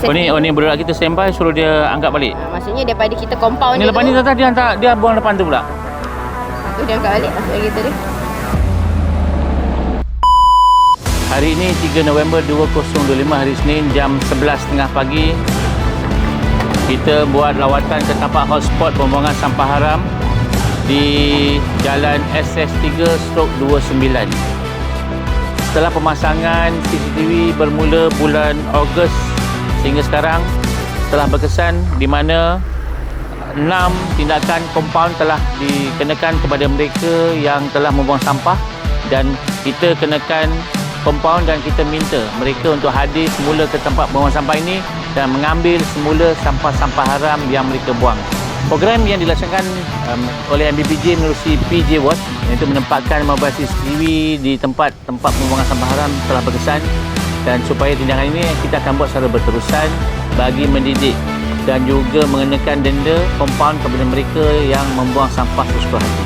Oh ni, oh ni budak kita standby suruh dia angkat balik. Ha, maksudnya daripada kita compound Ni je lepas tu, ni tata dia hantar dia buang depan tu pula. tu dia angkat balik masuk kereta dia. Hari ini 3 November 2025 hari Senin jam 11.30 pagi kita buat lawatan ke tapak hotspot pembuangan sampah haram di Jalan SS3 stroke 29. Setelah pemasangan CCTV bermula bulan Ogos sehingga sekarang telah berkesan di mana enam tindakan kompaun telah dikenakan kepada mereka yang telah membuang sampah dan kita kenakan kompaun dan kita minta mereka untuk hadir semula ke tempat buangan sampah ini dan mengambil semula sampah-sampah haram yang mereka buang. Program yang dilaksanakan um, oleh MBPJ menerusi PJ Watch iaitu menempatkan 15 CCTV di tempat-tempat pembuangan sampah haram telah berkesan dan supaya tindakan ini kita akan buat secara berterusan bagi mendidik dan juga mengenakan denda kompaun kepada mereka yang membuang sampah sesuka hati.